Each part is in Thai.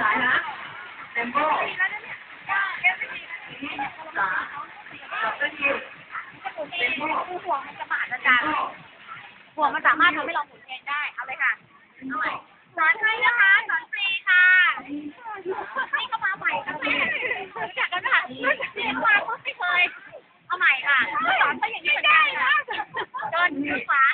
สายนะเต็มโบ้สาจับได้ยินเต็มโบ้คู่หวงมันจะบาดอาจารหวงมันสามารถทำให้เราหมุนเองได้ เอาเลยค่ะเอาใหม่สอนให้นะคะสอนฟรีค่ะให้เข้ามาใหม่ค่ไรู้จากกันค่ะเรียนมาพิ่งไม่เคยเอาใหม่ค่ะสอนไปอย่างนี้เหมือนกันจนขวา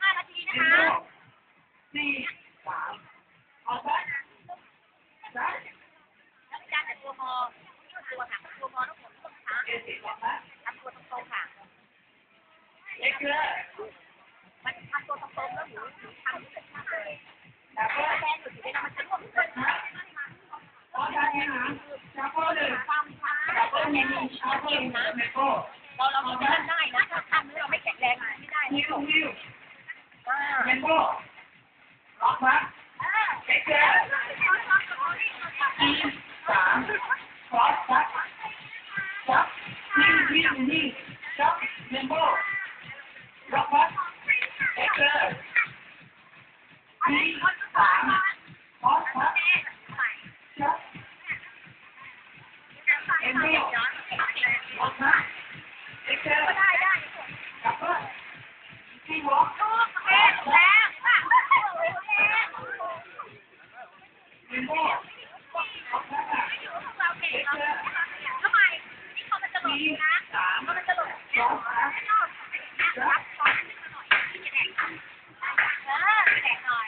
ห้านาทีนะคะแล้วอาจารย์แต่ตัวมอตัวค่ะตัวมอต้องหมุนต้องช้าทำตัวตรงๆค่ะมันทำตัวตรงๆแล้วหนูหนูทำเป็นท่าเลยแต่แฟนหนูอยู่ในนั้นมันจะร่วมกันความช้าเป็นเกมนะเราเราไม่ ว่าอันนี้คนสามโอเคใหม่ย้อนก็ อยู่พวกเราเก่งเราทำไมนี่เขามันจะหล่นะเขามันจะหล่นไม่รอดรับตอนขึ้นมาหน่อยที่จะแดกเออแดกหน่